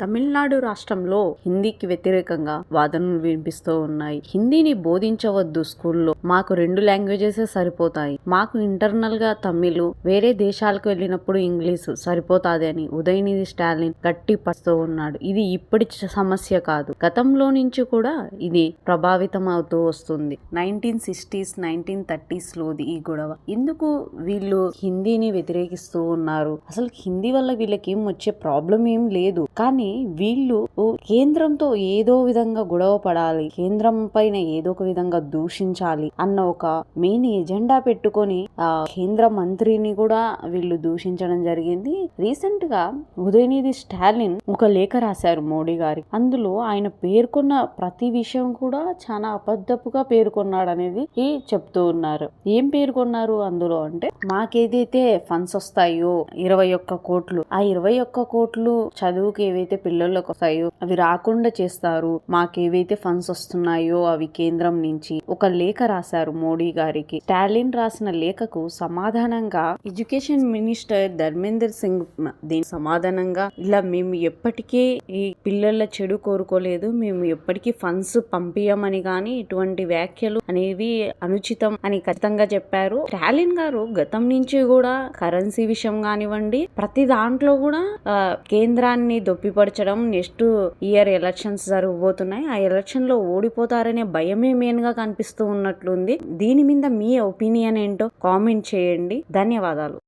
తమిళనాడు రాష్ట్రంలో హిందీకి వ్యతిరేకంగా వాదనలు వినిపిస్తూ ఉన్నాయి. హిందీని బోధించవద్దు స్కూల్లో. మాకు రెండు లాంగ్వేజెస్ సరిపోతాయి. మాకు ఇంటర్నల్గా తమిళ్ వేరే దేశాలకు వెళ్ళినప్పుడు ఇంగ్లీష్ సరిపోతాది అని ఉదయనిధి స్టాలిన్ గట్టి పడుతూ ఉన్నాడు. ఇది ఇప్పటి చ- సమస్య కాదు. గతంలో నుంచి కూడా ఇది ప్రభావితం అవుతూ వస్తుంది. నైన్టీన్ సిక్స్టీస్ నైన్టీన్ థర్టీస్ లోది ఈ గొడవ. ఎందుకు వీళ్ళు హిందీని వ్యతిరేకిస్తూ ఉన్నారు? అసలు హిందీ వల్ల వీళ్ళకి ఏం వచ్చే ప్రాబ్లం ఏం లేదు. కానీ వీళ్ళు కేంద్రంతో ఏదో విధంగా గొడవ పడాలి కేంద్రం పైన ఏదో ఒక విధంగా దూషించాలి అన్న ఒక మెయిన్ ఎజెండా పెట్టుకొని ఆ కేంద్ర మంత్రిని కూడా వీళ్ళు దూషించడం జరిగింది. రీసెంట్గా ఉదయనిధి స్టాలిన్ ఒక లేఖ రాశారు మోడీ గారి. అందులో ఆయన పేర్కొన్న ప్రతి విషయం కూడా చాలా అబద్ధపుగా పేర్కొన్నాడు అనేది చెప్తూ ఉన్నారు. ఏం పేర్కొన్నారు అందులో అంటే మాకేదైతే ఫండ్స్ వస్తాయో ఇరవై ఒక్క కోట్లు ఆ ఇరవై ఒక్క కోట్లు చదువుకి ఏవైతే పిల్లలకు వస్తాయో అవి రాకుండా చేస్తారు మాకేవైతే ఫండ్స్ వస్తున్నాయో అవి కేంద్రం నుంచి ఒక లేఖ రాశారు మోడీ గారికి. స్టాలిన్ రాసిన లేఖకు సమాధానంగా ఎడ్యుకేషన్ మినిస్టర్ ధర్మేందర్ సింగ్ దీని సమాధానంగా ఇలా మేము ఎప్పటికీ ఈ పిల్లల చెడు కోరుకోలేదు మేము ఎప్పటికీ ఫండ్స్ పంపించమని గాని ఇటువంటి వ్యాఖ్యలు అనేవి అనుచితం అని ఖచ్చితంగా చెప్పారు. స్టాలిన్ గారు గతం నుంచి కూడా కరెన్సీ విషయం కానివ్వండి ప్రతి దాంట్లో కూడా కేంద్రాన్ని కేంద్రాన్ని దొప్పిపరచడం నెక్స్ట్ ఇయర్ ఎలక్షన్స్ జరగబోతున్నాయి. ఆ ఎలక్షన్లో ఓడిపోతారనే భయమే మెయిన్గా కనిపిస్తూ ఉన్నట్లుంది. దీని మీద మీ ఒపీనియన్ ఏంటో కామెంట్ చేయండి. ధన్యవాదాలు.